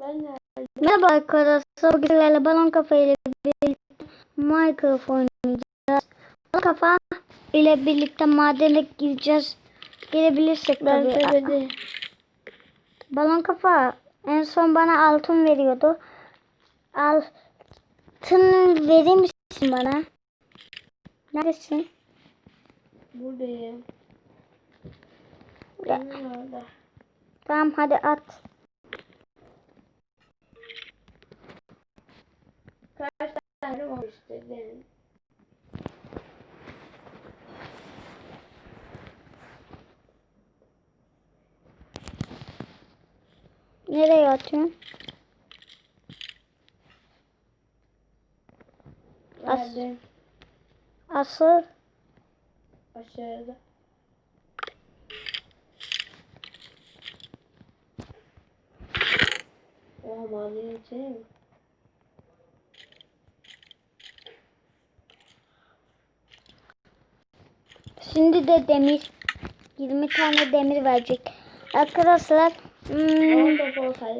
Ben de. Merhaba arkadaşlar. Bugün sizlerle balon kafa ile birlikte Minecraft oynayacağız. Balon kafa ile birlikte madene gireceğiz. Girebilirsek Ben tabii. söyledi. Balon kafa en son bana altın veriyordu. Altın verir misin bana? Neredesin? Buradayım. Ya. Tamam hadi at. Kaç tane işte benim. Nereye atıyorsun? As- Verdim. Asıl Aşağıda. Oha mahallenin içine mi? Şimdi de demir 20 tane demir verecek. Arkadaşlar hmm,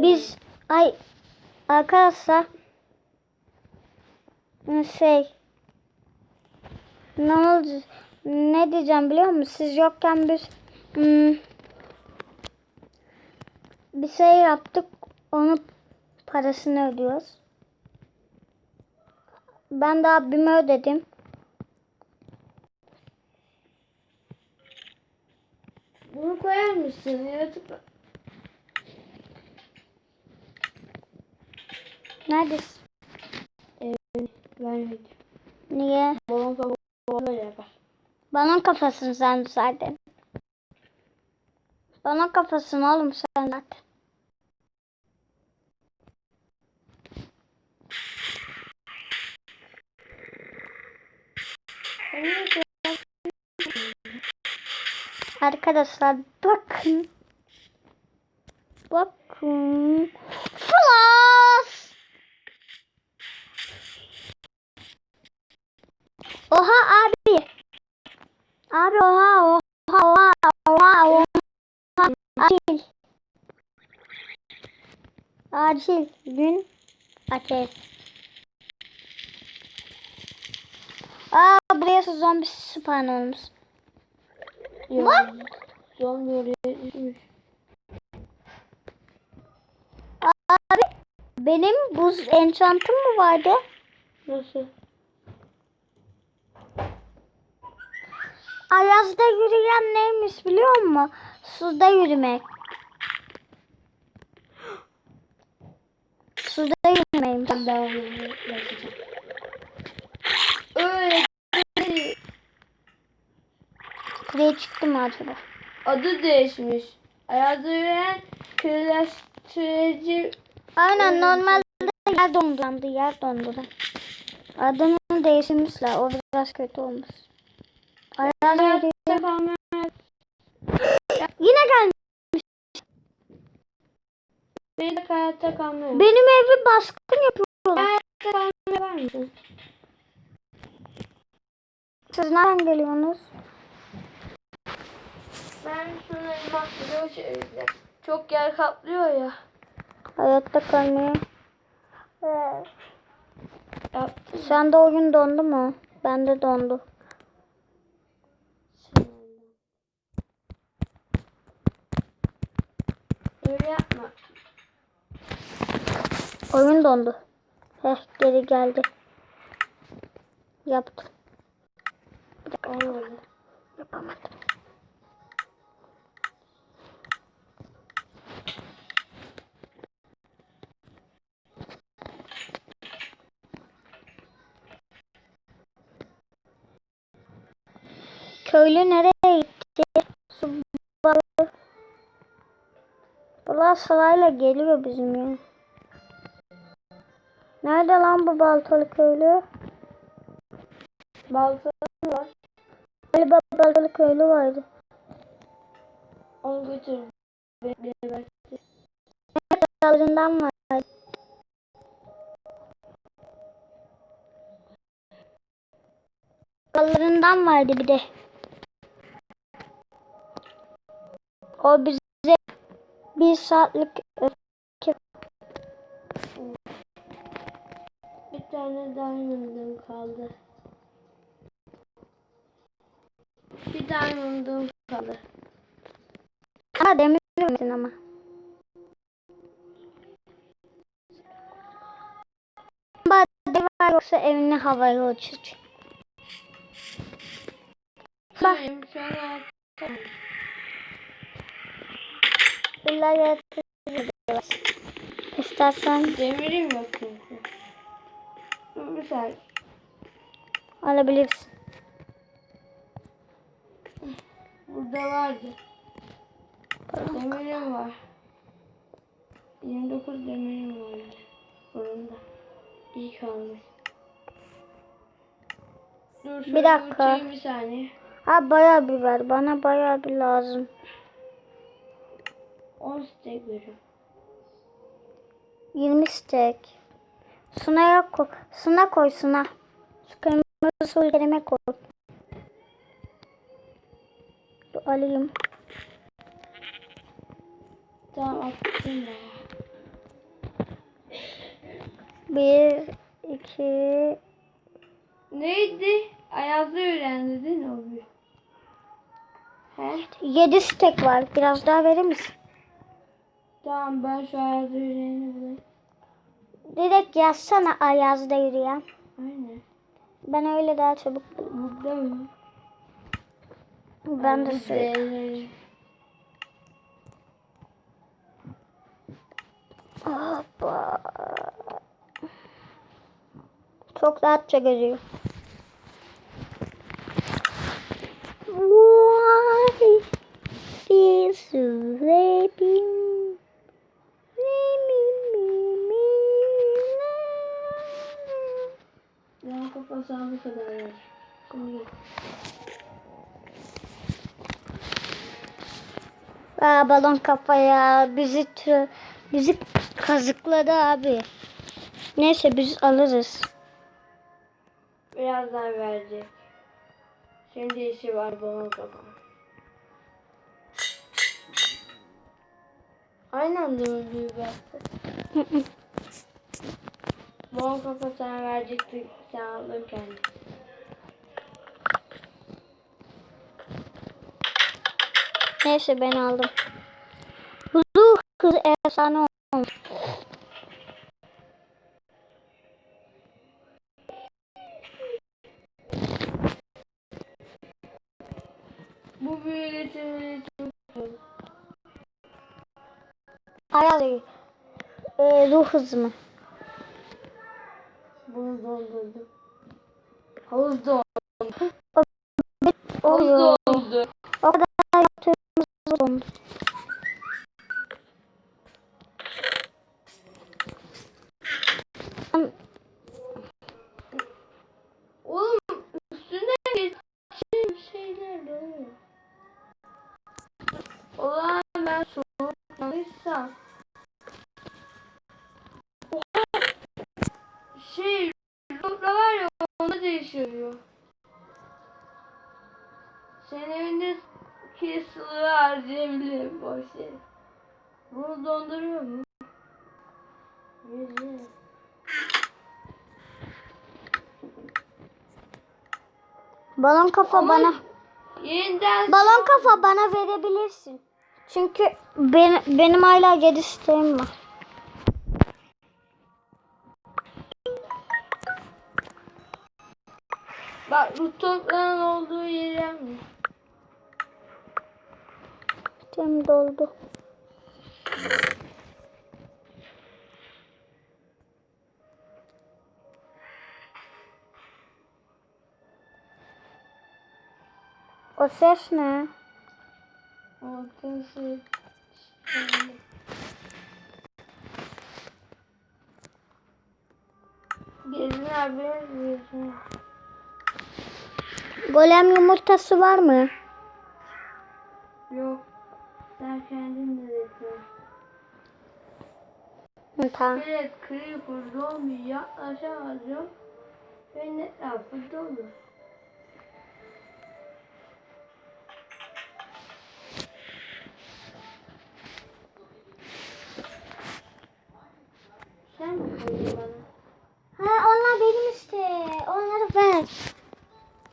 biz ay arkadaşlar hmm, şey ne oldu ne diyeceğim biliyor musun? Siz yokken biz hmm, bir şey yaptık onun parasını ödüyoruz. Ben de abime ödedim. Bunu mısın? Yaratık. Neredesin? Vermedim. Niye? Balon böyle yapar. Balon kafasın sen zaten. Balon kafasın oğlum sen zaten. Arkadaşlar bakın. Bakın. Flash. Oha abi. Abi oha oha oha oha oha. Acil. Acil gün ateş. Aa buraya zombi spawn olmuş. Ya. Zombi oraya düşmüş. Abi benim buz enchantım mı vardı? Nasıl? Ayazda yürüyen neymiş biliyor musun? Suda yürümek. Suda yürümeymiş. Ben daha. Öyle değil. Buraya çıktı mı acaba? Adı değişmiş. Ayazda yürüyen kırlaştırıcı Aynen Öyle normalde yer dondurandı yer donduran. Adını değiştirmişler. O biraz kötü olmuş. Yine gelmiş. de hayatta kalmaya. Benim evi baskın yapıyorlar. Hayatta var mısın? Siz nereden geliyorsunuz? Ben elmas video çevireceğim. Çok yer kaplıyor ya. Hayatta kalmaya. Yaptım. Sen de oyun dondu mu? Bende dondu. Öyle yapma. Oyun dondu. Heh geri geldi. Yaptım. Olmadı. Yapamadım. Köylü nereye gitti? Su balığı. Bunlar sırayla geliyor bizim ya. Nerede lan bu baltalı köylü? Balta var. Galiba baltalı köylü vardı. Onu götür. Bekle belki. Dallarından var. Dallarından vardı bir de. O bize bir saatlik öfke tane diamond'ım kaldı. Bir diamond'ım kaldı. Ama demir misin ama. Bade var yoksa evini havaya uçur. Bak. Şu an İlla yaratıcı İstersen Demirim yok çünkü. Dur bir saniye. alabilirsin. Burada vardı. Demirim var. 29 demirim vardı. Bunun da. İyi kalmış. Dur şöyle dakika. bir saniye. Ha bayağı bir ver. Bana bayağı bir lazım. 10 stack veriyorum. 20 stek. Suna'ya koy. Suna koy Suna. Şu kırmızı yerime koy. Dur, alayım. Tamam attım da. Bir, iki, Neydi? Ayazda öğrendi değil mi o bir? He? yedi stek var. Biraz daha verir misin? Tamam ben şu ayazda öğreneni bulayım. Direkt yazsana Ayaz'da yürüyen. Aynen. Ben öyle daha çabuk. Burada mı? Ben de söyleyeyim. Hoppa. Çok rahatça gözüyor. Aa, balon kafaya bizi bizi kazıkladı abi. Neyse biz alırız. Birazdan verecek. Şimdi işi var balon kafa. Aynı anda öldüğü belki. Balon kafa sana verecekti. Sen aldın kendin. Neyse ben aldım. Kız efsane olmuş. Bu büyületimini çok seviyorum. Ayaz e, ruh hızı mı? Bunu dondurdum. Havuz. Balon kafa Ama- bana Yeniden balon kafa bana verebilirsin. Çünkü ben, benim hala 7 siteğim var. Bak bu toprağın olduğu yere mi? Siteğim doldu. O ses ne? Ortası. Gezin abi. Gezin. Golem yumurtası var mı? Yok. Sen kendin de dedin. Hı, tamam. Evet, creeper zombi yaklaşamıyor. Ve etrafı dolu. Sen mi koydun bana? Ha onlar benim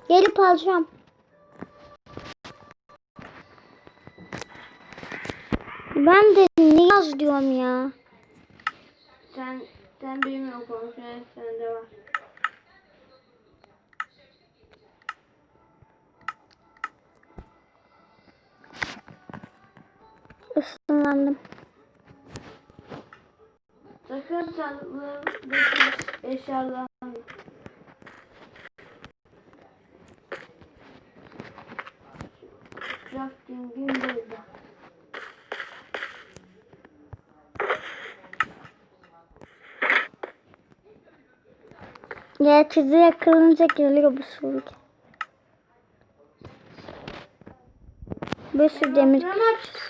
Gelip alacağım. Ben de Niyaz diyorum ya. Sen sen bilmiyorum konuşan sende var. Isınlandım. Sakın sandıklardaki eşyalarını Crafting'in burada. Gerçi yakılınca geliyor bu soğuk. Bir sürü demir.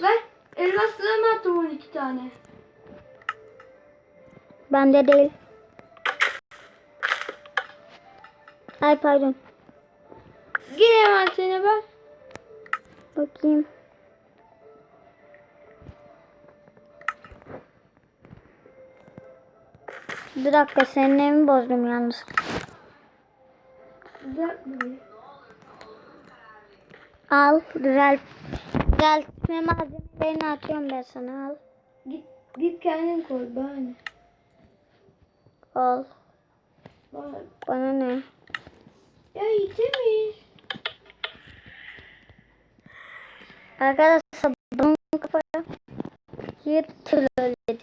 Ver. Elmaslarımı attım 12 tane. Bende değil. Ay pardon. Gir envanterine bak. Bakayım. Bir dakika senin evini bozdum yalnız. Burayı. Al düzelt. Düzeltme malzemelerini atıyorum ben sana al. Git, git kendin koy ne? Al. Bana. Bana ne? Ya yitemiş. Arkadaşlar bunun kafaya bir trolledi.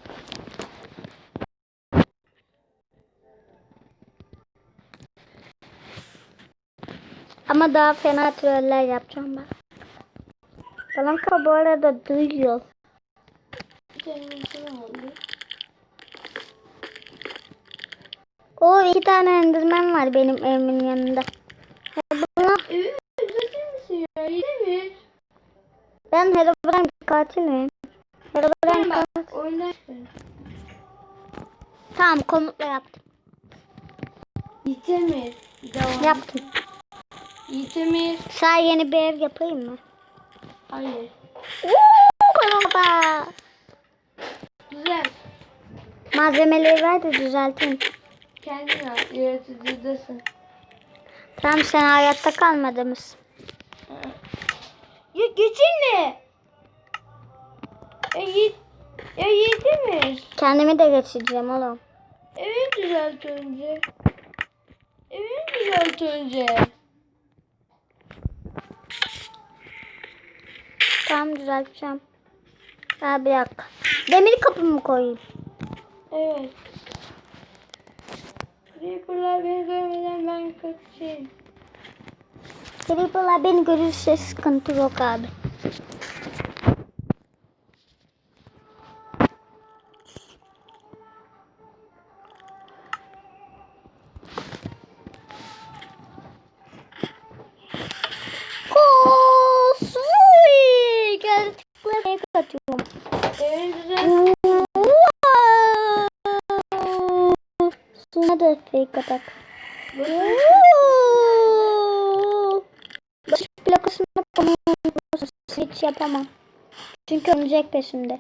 Ama daha fena troller yapacağım ben. Balon kafa bu arada duyuyor. O iki tane enderman var benim evimin yanında. Buna, ben Herobrine katilim. Herobrine katil. oyna işte. Tamam komutla yaptım. Devam. Yaptım. Yitemiş. Sağ yeni bir ev yapayım mı? Hayır. Kolomba. Güzel. Malzemeleri ver de düzelteyim. Kendin al. Yaratıcıdasın. Tamam sen hayatta kalmadın mısın? Ya geçinme. Ya yit. Ya yitemiş. Kendimi de geçireceğim oğlum. Evet düzelt önce. Evet düzelt önce. Tamam düzelteceğim. Ha bir dakika. Demir kapı mı koyayım? Evet. Creeper'lar beni görmeden ben kaçayım. Creeper'lar beni görürse sıkıntı yok abi. Fake atak. Baş plakasını Hiç yapamam. Çünkü ölecek peşimde.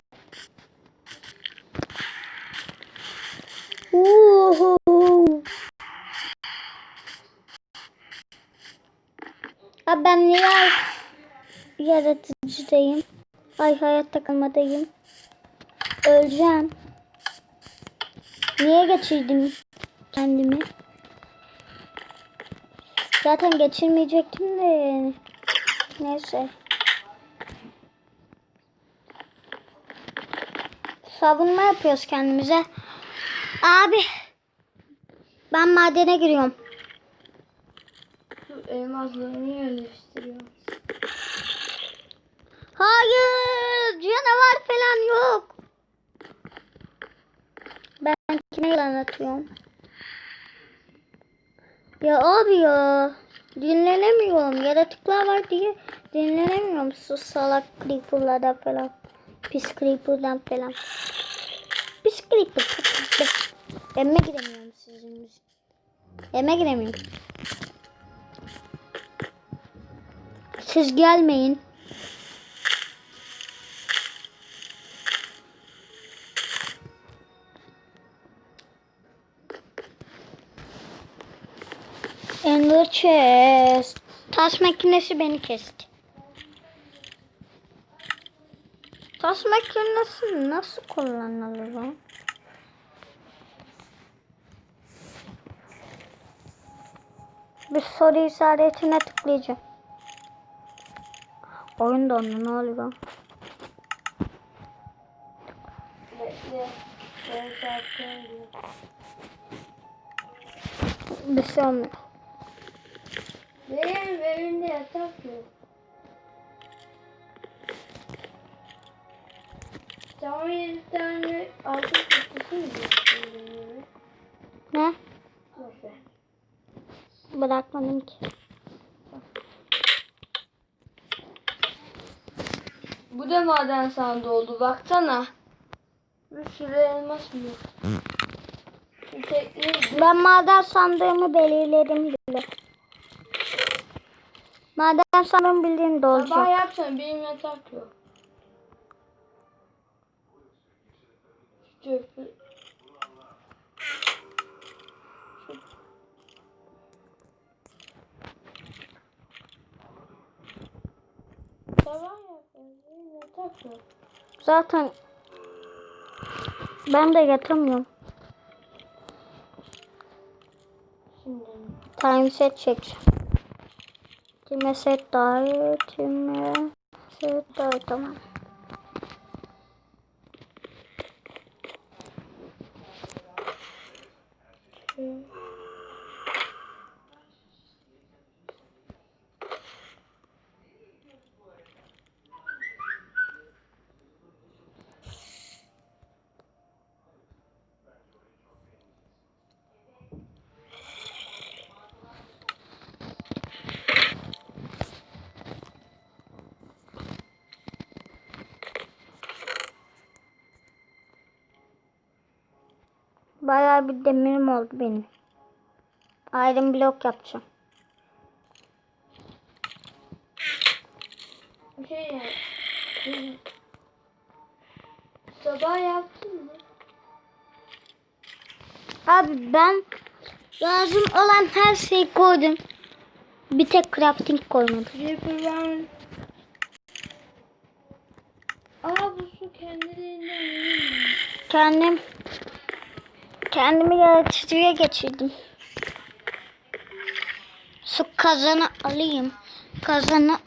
Uhu. Abi ben niye yaratıcıdayım? Ay hayatta kalmadayım. Öleceğim. Niye geçirdim kendimi? Zaten geçirmeyecektim de. Neyse. Savunma yapıyoruz kendimize. Abi. Ben madene giriyorum. Elmaslarını yerleştiriyorum. Hayır. Canavar falan yok. Ben kime yalan atıyorum? Ya abi ya. Dinlenemiyorum. Yaratıklar var diye dinlenemiyorum. Sus salak creeperlardan falan. Pis creeper'dan falan. Pis creeper. Emme giremiyorum sizin. Emme giremiyorum. Siz gelmeyin. Chest. Taş makinesi beni kesti. Taş makinesi nasıl kullanılır lan? Bir soru işaretine tıklayacağım. Oyun dondu ne oluyor? Bekle. Bir şey olmuyor. Benim evimde yatak yok. Tamam yedi tane altın kutusu mu Ne? Boşver. Bırakmadım ki. Bu da maden sandığı oldu baksana. Bir sürü elmas mı? Ben maden sandığımı belirledim bile. Maden sandığımı bildiğim de Sabah olacak. yapsana benim yatak yok. Çöpü. Sabah yapsana benim yatak yok. Zaten ben de yatamıyorum. Şimdi. Time set çekeceğim. Time set dahi, time set dahi tamam. Hı. Bayağı bir demirim oldu benim. Iron blok yapacağım. Şey. Hı. Sabah yaptın mı? Abi ben lazım olan her şeyi koydum. Bir tek crafting koymadım. Ben... Aa bu su kendiliğinden. Kendim kendimi yaratıcıya geçirdim. Su kazanı alayım. Kazanı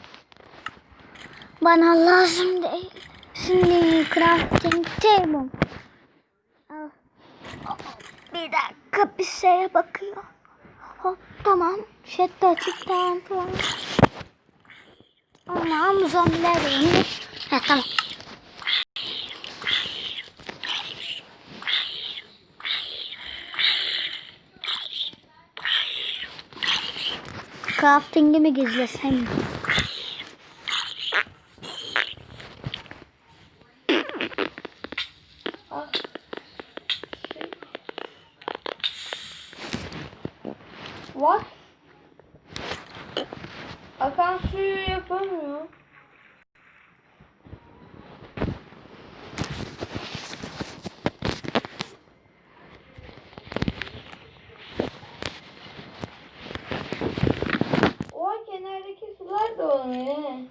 bana lazım değil. Şimdi crafting table. Al. Bir dakika bir şeye bakıyor. Hop tamam. Şetta açık tamam tamam. Anam zombiler. Ha tamam. Crafting'i mi gizlesem? What? Akan suyu yapamıyor. O kenardaki sular da olmuyor. he.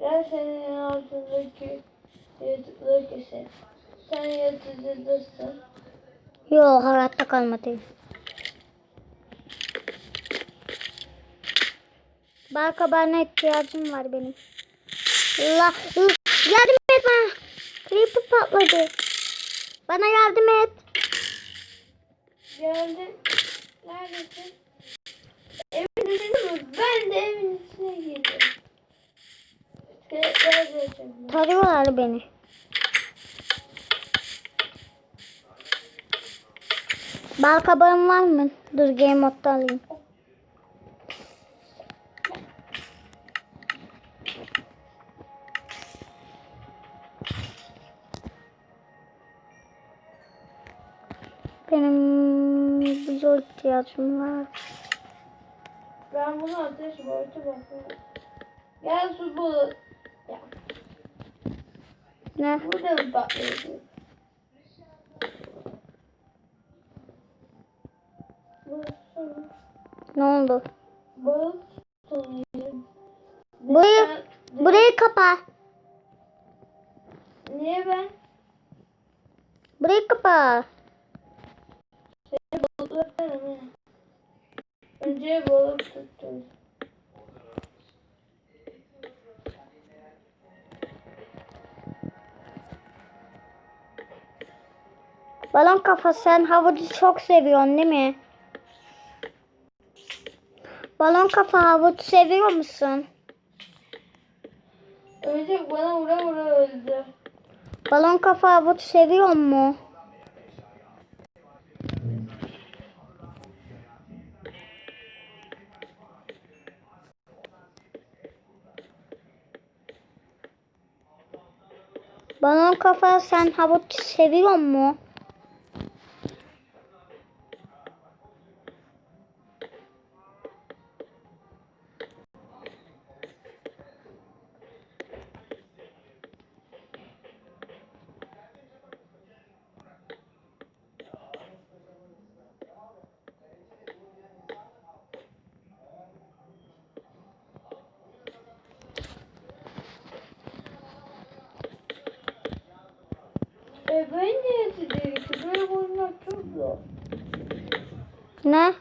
Ben senin altındaki yaratıkları keserim. Sen yaratıcıdasın. Yok hayatta kalmadı. Barka bana ihtiyacım var benim. La, yardım et bana. Creeper patladı. Bana yardım et. Geldin. Neredesin? Evindesin mi? Ben de evin içine girdim. Tarıyorlar beni. Bal kabağın var mı? Dur game modda alayım. Benim bir ihtiyacım var. Ben bunu ateş boyutu bakıyorum. Gel su bulu. Ya, Ne? burada mı Ne oldu? Burayı, burayı kapa. Niye ben? Burayı kapa. Önce balık tuttum. Balon kafa sen havucu çok seviyorsun değil mi? Balon kafa havuç seviyor musun? Önce bana vura vura öldü. Balon kafa havuç seviyor mu? Balon kafa sen havuç seviyor mu? Ben de yatacağım. Böyle koymak çok zor. Ne?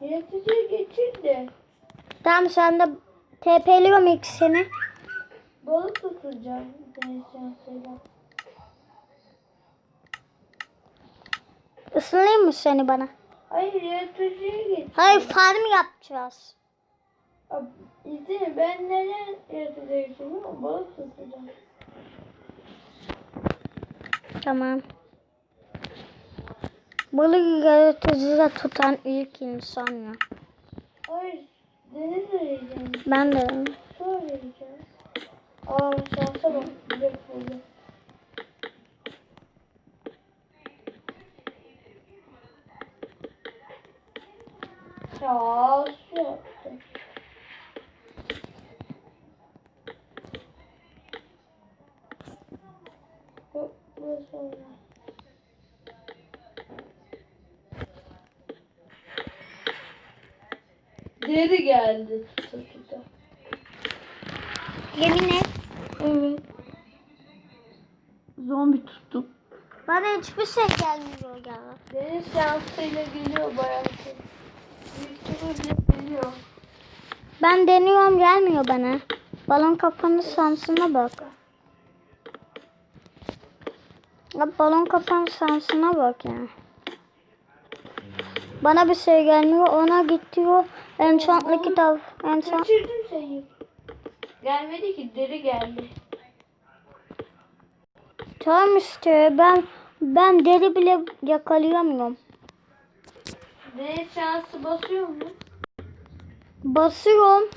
Yatacığı geçir de. Tamam sen de TP'liyorum ikisini. Balık tutacağım. Deniz şansıyla. Isınayım mı seni bana? Hayır yaratıcıya geç. Hayır farm yapacağız. Ab- İzle ben neden yaratıcıya geçiyorum? Balık tutacağım. Tamam. Balık yaratıcıda tutan ilk insan ya. Hayır deniz arayacağım. Ben de. Su arayacağım. Aa şansa bak. Güzel oldu. Ya su olmaz. Deri geldi. Yemin et. Evet. Zombi tuttum. Bana hiçbir şey gelmiyor ya. Deniz şansıyla geliyor bayağı şey. İhtimalle geliyor. Ben deniyorum gelmiyor bana. Balon kafanın şansına bak. Ya balon kafanın şansına bak ya. Bana bir şey gelmiyor. Ona gidiyor. Enchantlı kitap. Enchant. Kaçırdım seni. Gelmedi ki deri geldi. Tamam işte ben ben deri bile yakalayamıyorum. Deniz şansı basıyor mu? Basıyorum.